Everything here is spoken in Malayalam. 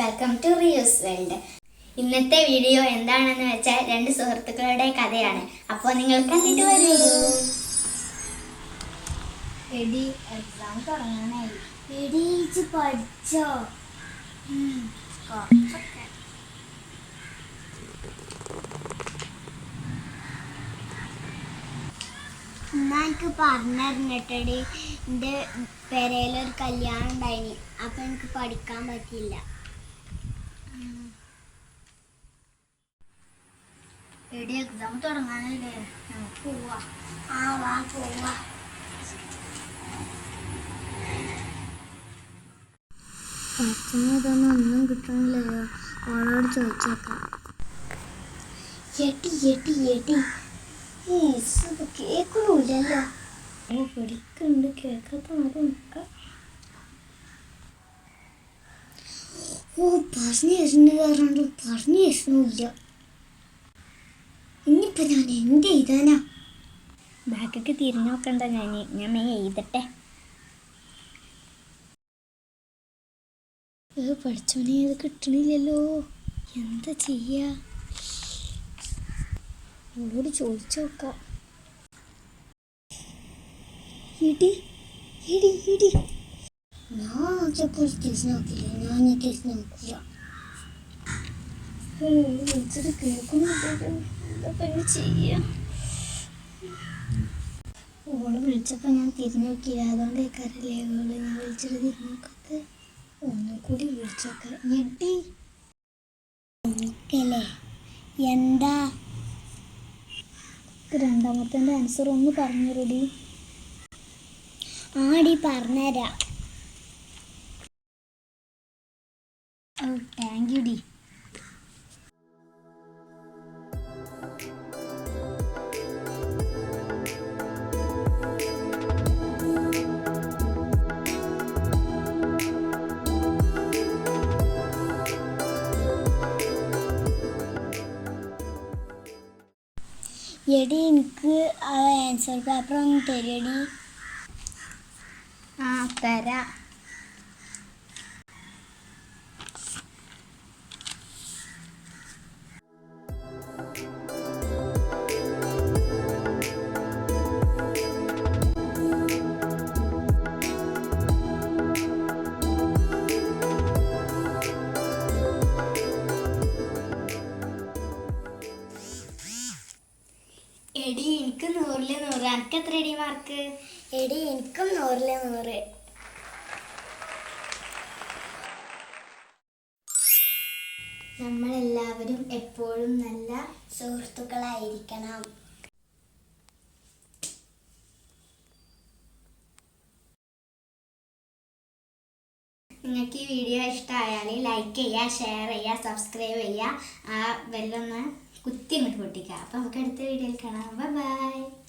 Welcome to reuse world. ഇന്നത്തെ വീഡിയോ എന്താണെന്ന് വെച്ചാൽ രണ്ട് സുഹൃത്തുക്കളുടെ കഥയാണ്. അപ്പോൾ നിങ്ങൾ കണ്ടിട്ട് വരൂ. എടി എക്സാം തുടങ്ങണേ എടി പഠിച്ചോ? എന്നാ എനിക്ക് പറഞ്ഞിരുന്നിട്ടടി എന്റെ പെരയിലൊരു കല്യാണം ഉണ്ടായിനി. അപ്പം എനിക്ക് പഠിക്കാൻ പറ്റില്ല എടി എക്സാം തുടങ്ങാനല്ലേ? നമുക്ക് പോവാ. ആ വാ പോവാ. അച്ഛനതൊന്നും ഒന്നും കിട്ടണില്ലല്ലോ ഓളോട് ചോദിച്ചേക്കാം. എട്ടി എട്ടി എട്ടി കേൾക്കണില്ലല്ലോ ഓ പിടിക്കുന്നുണ്ട്. കേൾക്കാത്ത ആരും ഓ പറഞ്ഞു തരുന്നത് പറഞ്ഞിട്ട് പറഞ്ഞു തരുന്നില്ല ഇനിയിപ്പോ ഞാൻ എന്ത് എഴുതാനാ ബാക്കൊക്കെ തിരിഞ്ഞു നോക്കണ്ട ഞാൻ ഞാൻ മേ എഴുതട്ടെ. ഏ പഠിച്ചോനെ ഇത് കിട്ടണില്ലല്ലോ. എന്താ ചെയ്യാ? എന്നോട് ചോദിച്ചു നോക്കാം. ഇടി ഇടി ഇടി. ഞാൻ കേസ് നോക്കില്ല ഞാൻ കേസ് നോക്കില്ല വിളിച്ചിട്ട് പിന്നെ ചെയ്യാ ഓൾ വിളിച്ചപ്പോൾ ഞാൻ തിരിഞ്ഞു നോക്കിയില്ല അതുകൊണ്ട് കേൾക്കാറില്ലേ ഓൾ ഞാൻ വിളിച്ചിട്ട് തിരിഞ്ഞോക്കത്ത് ഒന്നും കൂടി വിളിച്ചോക്ക ഞെട്ടി നോക്കല്ലേ എന്താ രണ്ടാമത്തെ ആൻസർ ഒന്ന് പറഞ്ഞു റെഡി ആടി പറഞ്ഞുതരാം താങ്ക് യു ഡി എടി എനിക്ക് ആ ആൻസർ പേപ്പർ ഒന്ന് തരടി ആ തരാ. എടി എനിക്ക് നൂറിൽ നൂറ്. എനിക്ക് എത്ര എടി മാർക്ക്? എടി എനിക്കും നൂറിലെ നൂറ്. നമ്മളെല്ലാവരും എപ്പോഴും നല്ല സുഹൃത്തുക്കളായിരിക്കണം. നിങ്ങൾക്ക് ഈ വീഡിയോ ഇഷ്ടമായാൽ ലൈക്ക് ചെയ്യുക ഷെയർ ചെയ്യുക സബ്സ്ക്രൈബ് ചെയ്യുക. ആ ബെല്ലൊന്ന് കുത്തി അങ്ങോട്ട് പൊട്ടിക്കുക. അപ്പോൾ നമുക്ക് അടുത്ത വീഡിയോയിൽ കാണാം. ബൈ